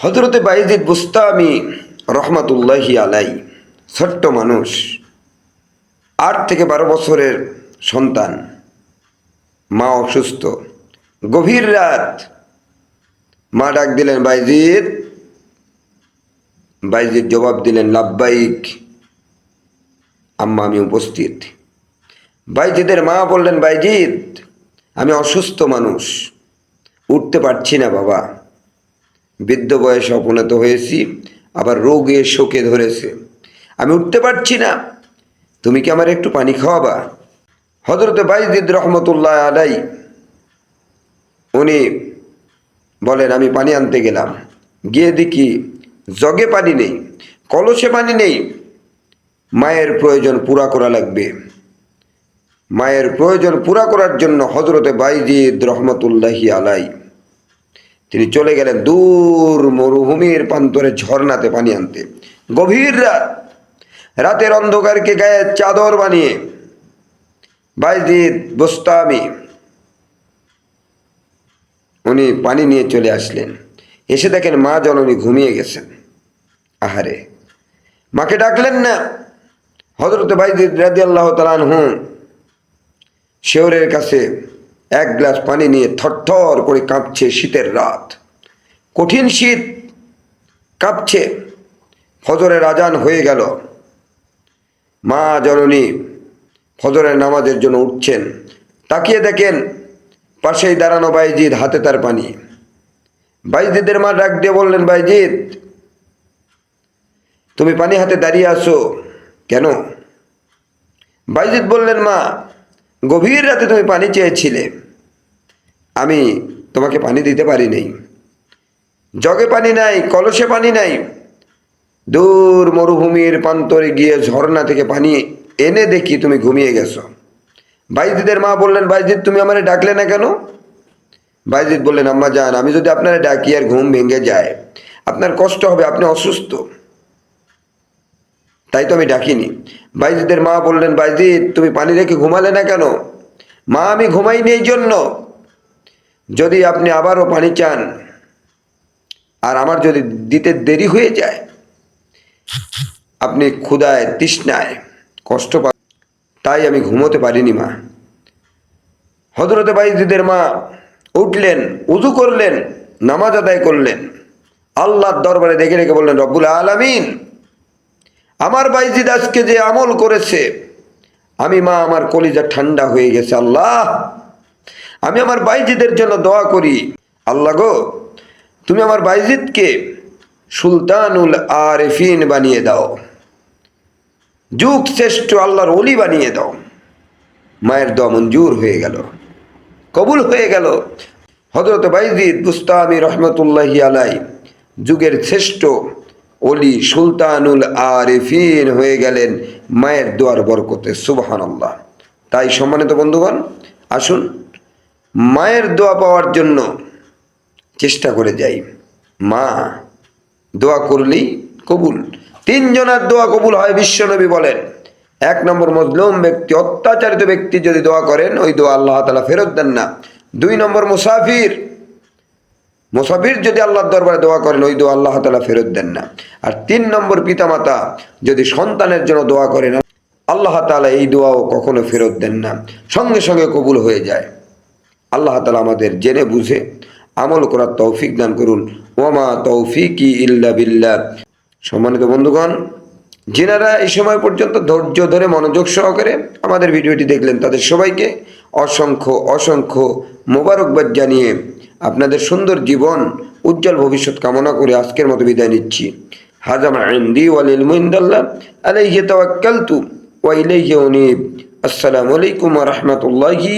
হজরতে বাইজিদ বুস্তামি রহমাতুল্লাহি আলাই ছোট্ট মানুষ, আট থেকে বারো বছরের সন্তান, মা অসুস্থ। গভীর রাত মা ডাক দিলেন, বাইজিদ। বাইজিদ জবাব দিলেন লাভবাইক আম্মা আমি উপস্থিত। বাইজিদের মা বললেন, বাইজিদ, আমি অসুস্থ মানুষ, উঠতে পারছি না বাবা। বৃদ্ধ বয়সে অপনত হয়েছি, আবার রোগে শোকে ধরেছে। আমি উঠতে পারছি না। তুমি কি আমার একটু পানি খাওয়াবা? হজরত বাইজিদ রহমতুল্লাহ আলাই, উনি বলেন, আমি পানি আনতে গেলাম। গিয়ে দেখি জগে পানি নেই, কলসে পানি নেই। মায়ের প্রয়োজন পুরা করা লাগবে। মায়ের প্রয়োজন পুরা করার জন্য হজরতে বাইজিদ রহমতুল্লাহি আলাই তিনি চলে গেলেন দূর মরুভূমির প্রান্তরে ঝর্ণাতে পানি আনতে। গভীর রাত, রাতের অন্ধকারকে গায়ে চাদর বানিয়ে বাইজিদ বোস্তামি, উনি পানি নিয়ে চলে আসলেন। এসে দেখেন মা জননী ঘুমিয়ে গেছেন। আহারে, মাকে ডাকলেন না। হজরত বাইজিদ রাজি আল্লাহ তালানহু শেওরের কাছে এক গ্লাস পানি নিয়ে থরথর করে কাঁপছে শীতের রাত। কঠিন শীত কাঁপছে। ফজরের আজান হয়ে গেল। মা জননী ফজরের নামাজের জন্য উঠছেন। তাকিয়ে দেখেন পাশেই দাঁড়ানো বাইজিদ হাতে তার পানি। বাইজিদের মা ডাক দিয়ে বললেন, বাইজিদ, তুমি পানি হাতে দাঁড়িয়ে আসো কেন? বাইজিদ বললেন, মা গভীর রাতে তুমি পানি চেয়েছিলে। আমি তোমাকে পানি দিতে পারি নাই জগে পানি নাই, কলসে পানি নাই। দূর মরুভূমির প্রান্তরে গিয়ে ঝর্ণা থেকে পানি এনে দেখি তুমি ঘুমিয়ে গেছো। বাইজিদের মা বললেন, বাইজিদ, তুমি আমারে ডাকলে না কেন? বাইজিদ বললেন, আম্মা যান আমি যদি আপনারা ডাকি আর ঘুম ভেঙে যায়, আপনার কষ্ট হবে, আপনি অসুস্থ। তাই তো আমি ডাকিনি। বাইজিদের মা বললেন, বাইজিদ, তুমি পানি রেখে ঘুমালে না কেন? মা, আমি ঘুমাইনি এই জন্য। যদি আপনি আবারও পানি চান, আর আমার যদি দিতে দেরি হয়ে যায়, আপনি ক্ষুদায় তৃষ্ণায় কষ্ট পা তাই আমি ঘুমোতে পারিনি, মা। হজরতে বাইজিদের মা উঠলেন উজু করলেন, নামাজ আদায় করলেন। আল্লাহর দরবারে দেখে রেখে বললেন, রব্বুল আলামিন আমার বাইজিদ আজকে যে আমল করেছে, আমি মা আমার কলিজা ঠান্ডা হয়ে গেছে, আল্লাহ। আমি আমার বাইজিদের জন্য দোয়া করি, আল্লাহ গো, তুমি আমার বাইজিদকে সুলতানুল আরেফিন বানিয়ে দাও। যুগ শ্রেষ্ঠ আল্লাহর অলি বানিয়ে দাও। মায়ের দোয়া মঞ্জুর হয়ে গেল, কবুল হয়ে গেল। হজরত বাইজিদ বুস্তামি রহমতুল্লাহি আলাই যুগের শ্রেষ্ঠ অলি সুলতানুল আরেফিন হয়ে গেলেন মায়ের দোয়ার বরকতে সুবহান আল্লাহ তাই সম্মানিত বন্ধুগণ, আসুন মায়ের দোয়া পাওয়ার জন্য চেষ্টা করে যাই। মা, দোয়া করলেই কবুল। তিনজনের দোয়া কবুল হয়, বিশ্বনবী বলেন। এক নম্বর মজলুম ব্যক্তি, অত্যাচারিত ব্যক্তি যদি দোয়া করেন, ওই দোয়া আল্লাহ তালা ফেরত দেন না। দুই নম্বর মুসাফির মুসাফির যদি আল্লাহর দরবারে দোয়া করেন, ওই দোয়া আল্লাহ তালা ফেরত দেন না। আর তিন নম্বর পিতামাতা যদি সন্তানের জন্য দোয়া করেন, আল্লাহ তালা এই দোয়াও কখনো ফেরত দেন না। সঙ্গে সঙ্গে কবুল হয়ে যায়। আল্লাহ তালা আমাদের জেনে বুঝে আমল করার তৌফিক দান করুন। ওমা তৌফিকি ইল্লা বিল্লাহ। সম্মানিত বন্ধুগণ, যেনারা এই সময় পর্যন্ত ধৈর্য ধরে মনোযোগ সহকারে আমাদের ভিডিওটি দেখলেন, তাদের সবাইকে অসংখ্য অসংখ্য মোবারকবাদ জানিয়ে আপনাদের সুন্দর জীবন, উজ্জ্বল ভবিষ্যৎ কামনা করে আজকের মতো বিদায় নিচ্ছি। হাজামা ইন্দি আলাইহি আসসালামু আলাইকুম ওয়া রাহমাতুল্লাহি